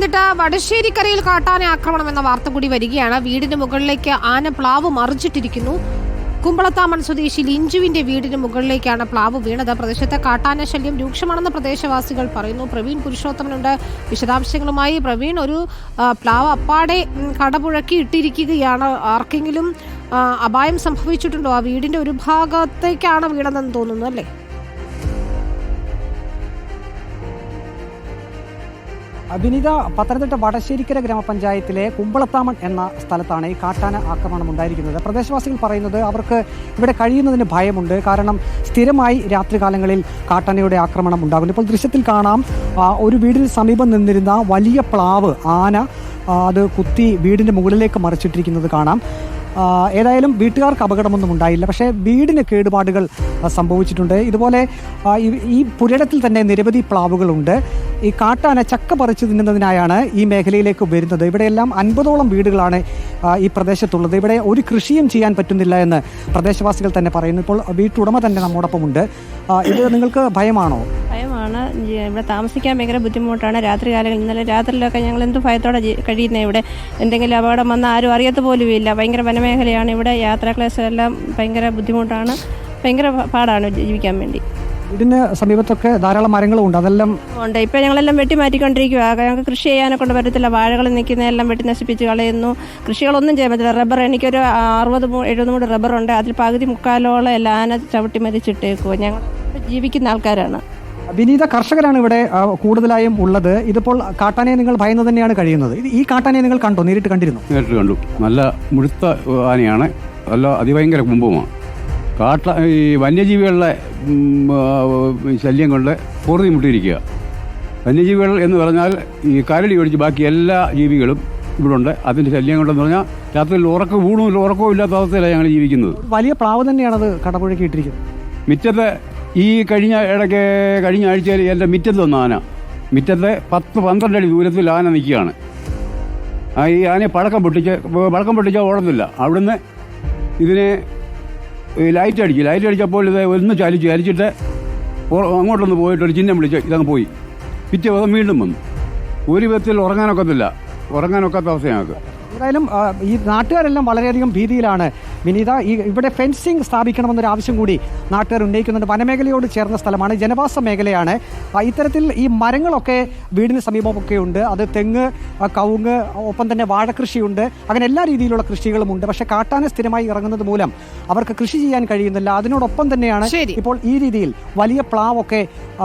പത്തനംതിട്ട വടശ്ശേരിക്കരയിൽ കാട്ടാന ആക്രമണം എന്ന വാർത്ത കൂടി വരികയാണ്. വീടിന് മുകളിലേക്ക് ആന പ്ലാവ് മറിച്ചിട്ടിരിക്കുന്നു. കുമ്പളത്താമൺ സ്വദേശി ലിഞ്ചുവിന്റെ വീടിന് മുകളിലേക്കാണ് പ്ലാവ് വീണത്. പ്രദേശത്തെ കാട്ടാന ശല്യം രൂക്ഷമാണെന്ന് പ്രദേശവാസികൾ പറയുന്നു. പ്രവീൺ പുരുഷോത്തമനുണ്ട്. വിശദാംശങ്ങളുമായി പ്രവീൺ ഒരു പ്ലാവ് അപ്പാടെ കടപുഴക്കി ഇട്ടിരിക്കുകയാണ്. ആർക്കെങ്കിലും അപായം സംഭവിച്ചിട്ടുണ്ടോ? ആ വീടിന്റെ ഒരു ഭാഗത്തേക്കാണ് വീണതെന്ന് തോന്നുന്നു അല്ലേ? വിനീത പത്തനംതിട്ട വടശ്ശേരിക്കര ഗ്രാമപഞ്ചായത്തിലെ കുമ്പളത്താമൺ എന്ന സ്ഥലത്താണ് ഈ കാട്ടാന ആക്രമണം ഉണ്ടായിരിക്കുന്നത്. പ്രദേശവാസികൾ പറയുന്നത് അവർക്ക് ഇവിടെ കഴിയുന്നതിന് ഭയമുണ്ട്. കാരണം സ്ഥിരമായി രാത്രികാലങ്ങളിൽ കാട്ടാനയുടെ ആക്രമണം ഉണ്ടാകുന്നു ഇപ്പോൾ ദൃശ്യത്തിൽ കാണാം ഒരു വീടിന് സമീപം നിന്നിരുന്ന വലിയ പ്ലാവ് ആന അത് കുത്തി വീടിന്റെ മുകളിലേക്ക് മറിച്ചിട്ടിരിക്കുന്നത് കാണാം. ഏതായാലും വീട്ടുകാർക്ക് അപകടമൊന്നും ഉണ്ടായില്ല. പക്ഷേ വീടിന് കേടുപാടുകൾ സംഭവിച്ചിട്ടുണ്ട്. ഇതുപോലെ ഈ- പുരയിടത്തിൽ തന്നെ നിരവധി പ്ലാവുകളുണ്ട്. ഈ കാട്ടാന ചക്ക പറിച്ചു തിന്നുന്നതിനായാണ് ഈ മേഖലയിലേക്ക് വരുന്നത്. ഇവിടെയെല്ലാം അൻപതോളം വീടുകളാണ് ഈ പ്രദേശത്തുള്ളത്. ഇവിടെ ഒരു കൃഷിയും ചെയ്യാൻ പറ്റുന്നില്ല എന്ന് പ്രദേശവാസികൾ തന്നെ പറയുന്നു. ഇപ്പോൾ വീട്ടുടമ തന്നെ നമ്മോടൊപ്പമുണ്ട്. ഉണ്ട് ഇത് നിങ്ങൾക്ക് ഭയമാണോ? ഭയമാണ്. ഇവിടെ താമസിക്കാൻ ഭയങ്കര ബുദ്ധിമുട്ടാണ്. രാത്രി കാലങ്ങളിൽ ഇന്നലെ രാത്രിയിലൊക്കെ ഞങ്ങൾ എന്ത് ഭയത്തോടെ കഴിയുന്നത് ഇവിടെ? എന്തെങ്കിലും അപകടം വന്നാൽ ആരും അറിയത്ത് പോലും ഇല്ല. ഭയങ്കര വനമേഖലയാണ് ഇവിടെ. യാത്രാക്ലേശം എല്ലാം ഭയങ്കര ബുദ്ധിമുട്ടാണ്. ഭയങ്കര പാടാണ് ജീവിക്കാൻ വേണ്ടി. വീടിന് സമീപത്തൊക്കെ ധാരാളം മരങ്ങളും ഉണ്ട് അതെല്ലാം ഉണ്ട്. ഇപ്പൊ ഞങ്ങളെല്ലാം വെട്ടി മാറ്റിക്കൊണ്ടിരിക്കുക ഞങ്ങൾക്ക് കൃഷി ചെയ്യാനെ കൊണ്ട് പറ്റത്തില്ല വാഴകൾ നിൽക്കുന്നതെല്ലാം വെട്ടി നശിപ്പിച്ച് കളയുന്നു. കൃഷികളൊന്നും ചെയ്യാൻ പറ്റില്ല. റബ്ബർ എനിക്കൊരു അറുപത് എഴുപത് റബ്ബർ ഉണ്ട്. അതിൽ പകുതി മുക്കാലോളം എല്ലാം ആന ചവിട്ടി മരിച്ചിട്ടേക്കുമോ ഞങ്ങൾ ജീവിക്കുന്ന ആൾക്കാരാണ്. വിനീത കർഷകരാണ് ഇവിടെ കൂടുതലായും ഉള്ളത്. ഇതിപ്പോൾ കാട്ടാനയെ നിങ്ങൾ ഭയന്ന് തന്നെയാണ് കഴിയുന്നത്. ഈ കാട്ടാനയെ നിങ്ങൾ കണ്ടോ? നേരിട്ട് കണ്ടിരുന്നു? നേരിട്ട് കണ്ടു. നല്ല മുഴുത്ത ആനയാണ്. നല്ല അതിഭയങ്കര കുംഭമാണ് കാട്ട ഈ വന്യജീവികളുടെ ശല്യം കൊണ്ട് പൂർത്തി മുട്ടിയിരിക്കുക. വന്യജീവികൾ എന്ന് പറഞ്ഞാൽ ഈ കരടി ഒഴിച്ച് ബാക്കി എല്ലാ ജീവികളും ഇവിടെ ഉണ്ട് അതിന്റെ ശല്യം കൊണ്ടെന്ന് പറഞ്ഞാൽ രാത്രിയിൽ ഉറക്കം ഊണുമില്ല ഉറക്കവും ഇല്ലാത്ത അവസ്ഥയിലാണ് ഞങ്ങൾ ജീവിക്കുന്നത്. വലിയ പ്ലാവ് തന്നെയാണത് കടപ്പുഴയ്ക്ക് ഇട്ടിരിക്കുന്നത്. മിറ്റത്തെ ഈ കഴിഞ്ഞ ഇടയ്ക്ക് കഴിഞ്ഞ ആഴ്ചയിൽ എന്റെ മിറ്റത്ത് വന്ന ആന. മിറ്റത്തെ പത്ത് പന്ത്രണ്ട് അടി ദൂരത്തിൽ ആന നിൽക്കുകയാണ്. ആ ഈ ആനയെ പഴക്കം പൊട്ടിച്ച് പഴക്കം പൊട്ടിച്ചാൽ ഓടത്തില്ല. അവിടുന്ന് ഇതിനെ ഈ ലൈറ്റ് അടിച്ചു ലൈറ്റ് അടിച്ചപ്പോൾ ഇത് ഒന്ന് ചലിച്ചു ചലിച്ചിട്ട് അങ്ങോട്ടൊന്ന് പോയിട്ട് ഒരു ചിഹ്നം വിളിച്ച് ഇതങ്ങ് പോയി. പിറ്റേ ദിവസം വീണ്ടും വന്നു. ഒരു വിധത്തിൽ ഉറങ്ങാനൊക്കത്തില്ല. ഉറങ്ങാനൊക്കാത്ത അവസ്ഥ ഞങ്ങൾക്ക് എന്തായാലും ഈ നാട്ടുകാരെല്ലാം വളരെയധികം ഭീതിയിലാണ്. വിനീത ഈ ഇവിടെ ഫെൻസിങ് സ്ഥാപിക്കണമെന്നൊരു ആവശ്യം കൂടി നാട്ടുകാർ ഉന്നയിക്കുന്നുണ്ട്. വനമേഖലയോട് ചേർന്ന സ്ഥലമാണ് ജനവാസ മേഖലയാണ്. ഇത്തരത്തിൽ ഈ മരങ്ങളൊക്കെ വീടിന് സമീപമൊക്കെ ഉണ്ട്. അത് തെങ്ങ് കവുങ്ങ് ഒപ്പം തന്നെ വാഴകൃഷിയുണ്ട് അങ്ങനെ എല്ലാ രീതിയിലുള്ള കൃഷികളും ഉണ്ട്. പക്ഷേ കാട്ടാന സ്ഥിരമായി ഇറങ്ങുന്നത് മൂലം അവർക്ക് കൃഷി ചെയ്യാൻ കഴിയുന്നില്ല. അതിനോടൊപ്പം തന്നെയാണ് ഇപ്പോൾ ഈ രീതിയിൽ വലിയ പ്ലാവൊക്കെ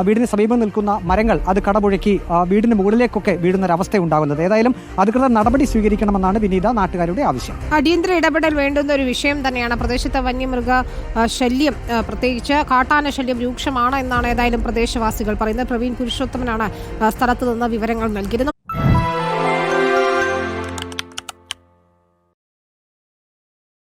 വീടിന് സമീപം നിൽക്കുന്ന മരങ്ങൾ അത് കടപുഴക്കി വീടിന് മുകളിലേക്കൊക്കെ വീഴുന്ന ഒരവസ്ഥ അവസ്ഥ ഉണ്ടാകുന്നത് ഏതായാലും അധികൃതർ നടപടി സ്വീകരിക്കണമെന്നാണ് വിനീത നാട്ടുകാരുടെ ആവശ്യം. അടിയന്തര ഇടപെടൽ വേണ്ടുന്ന ഒരു വിഷയം തന്നെയാണ്. പ്രദേശത്തെ വന്യമൃഗ ശല്യം പ്രത്യേകിച്ച് കാട്ടാന ശല്യം രൂക്ഷമാണ് എന്നാണ് ഏതായാലും പ്രദേശവാസികൾ പറയുന്നത്. പ്രവീൺ പുരുഷോത്തമനാണ് സ്ഥലത്ത് നിന്ന് വിവരങ്ങൾ നൽകിയിരുന്നത്.